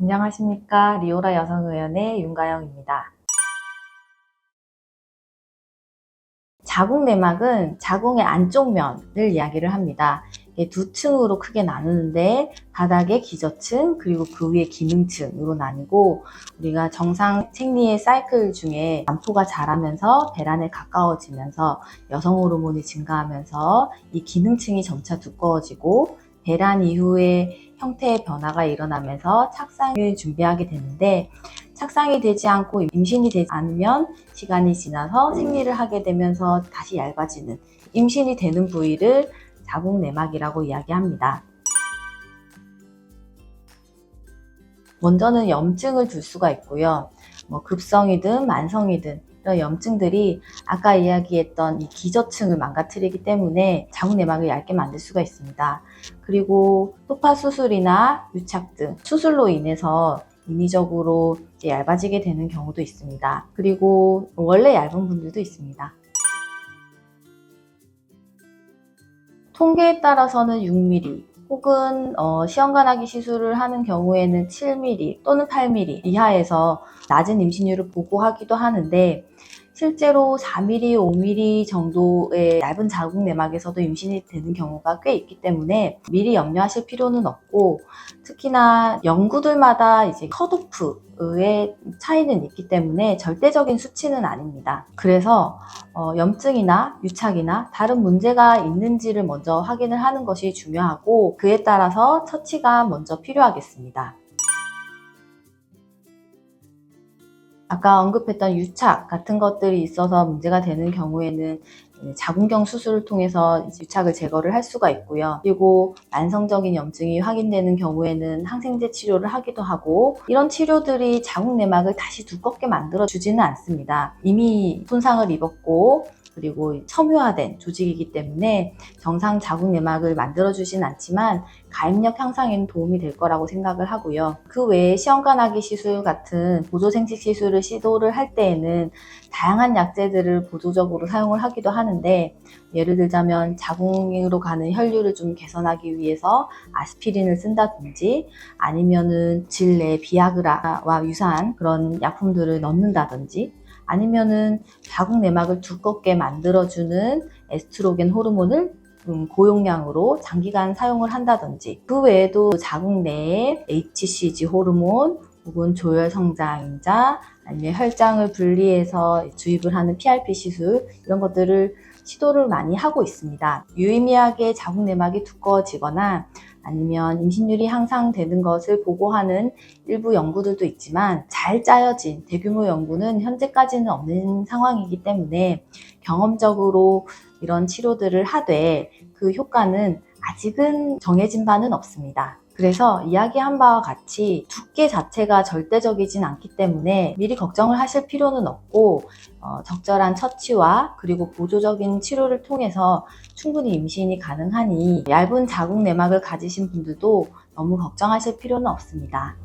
안녕하십니까. 리오라 여성의원의 윤가영입니다. 자궁 내막은 자궁의 안쪽 면을 이야기를 합니다. 두 층으로 크게 나누는데 바닥의 기저층 그리고 그 위에 기능층으로 나뉘고 우리가 정상 생리의 사이클 중에 남포가 자라면서 배란에 가까워지면서 여성 호르몬이 증가하면서 이 기능층이 점차 두꺼워지고 배란 이후에 형태의 변화가 일어나면서 착상을 준비하게 되는데 착상이 되지 않고 임신이 되지 않으면 시간이 지나서 생리를 하게 되면서 다시 얇아지는 임신이 되는 부위를 자궁 내막이라고 이야기합니다. 먼저는 염증을 둘 수가 있고요. 뭐 급성이든 만성이든 이런 염증들이 아까 이야기했던 이 기저층을 망가뜨리기 때문에 자궁 내막을 얇게 만들 수가 있습니다. 그리고 소파 수술이나 유착 등 수술로 인해서 인위적으로 얇아지게 되는 경우도 있습니다. 그리고 원래 얇은 분들도 있습니다. 통계에 따라서는 6mm 혹은 어, 시험관하기 시술을 하는 경우에는 7mm 또는 8mm 이하에서 낮은 임신율을 보고하기도 하는데 실제로 4mm, 5mm 정도의 얇은 자궁 내막에서도 임신이 되는 경우가 꽤 있기 때문에 미리 염려하실 필요는 없고 특히나 연구들마다 이제 컷오프의 차이는 있기 때문에 절대적인 수치는 아닙니다. 그래서 어, 염증이나 유착이나 다른 문제가 있는지를 먼저 확인을 하는 것이 중요하고 그에 따라서 처치가 먼저 필요하겠습니다. 아까 언급했던 유착 같은 것들이 있어서 문제가 되는 경우에는 자궁경 수술을 통해서 유착을 제거를 할 수가 있고요. 그리고 만성적인 염증이 확인되는 경우에는 항생제 치료를 하기도 하고 이런 치료들이 자궁 내막을 다시 두껍게 만들어 주지는 않습니다. 이미 손상을 입었고 그리고 첨효화된 조직이기 때문에 정상 자궁 내막을 만들어주진 않지만 가입력 향상에는 도움이 될 거라고 생각을 하고요. 그 외에 시험관하기 시술 같은 보조 생식 시술을 시도를 할 때에는 다양한 약제들을 보조적으로 사용을 하기도 하는데 예를 들자면 자궁으로 가는 혈류를 좀 개선하기 위해서 아스피린을 쓴다든지 아니면은 질내 비아그라와 유사한 그런 약품들을 넣는다든지 아니면은 자궁 내막을 두껍게 만들어주는 에스트로겐 호르몬을 음, 고용량으로 장기간 사용을 한다든지 그 외에도 자궁 내에 HCG 호르몬 혹은 조혈 성장인자 아니면 혈장을 분리해서 주입을 하는 PRP 시술 이런 것들을 시도를 많이 하고 있습니다. 유의미하게 자궁 내막이 두꺼워지거나 아니면 임신율이 향상되는 것을 보고하는 일부 연구들도 있지만 잘 짜여진 대규모 연구는 현재까지는 없는 상황이기 때문에 경험적으로 이런 치료들을 하되 그 효과는 아직은 정해진 바는 없습니다. 그래서 이야기한 바와 같이 두께 자체가 절대적이진 않기 때문에 미리 걱정을 하실 필요는 없고 어, 적절한 처치와 그리고 보조적인 치료를 통해서 충분히 임신이 가능하니 얇은 자궁 내막을 가지신 분들도 너무 걱정하실 필요는 없습니다.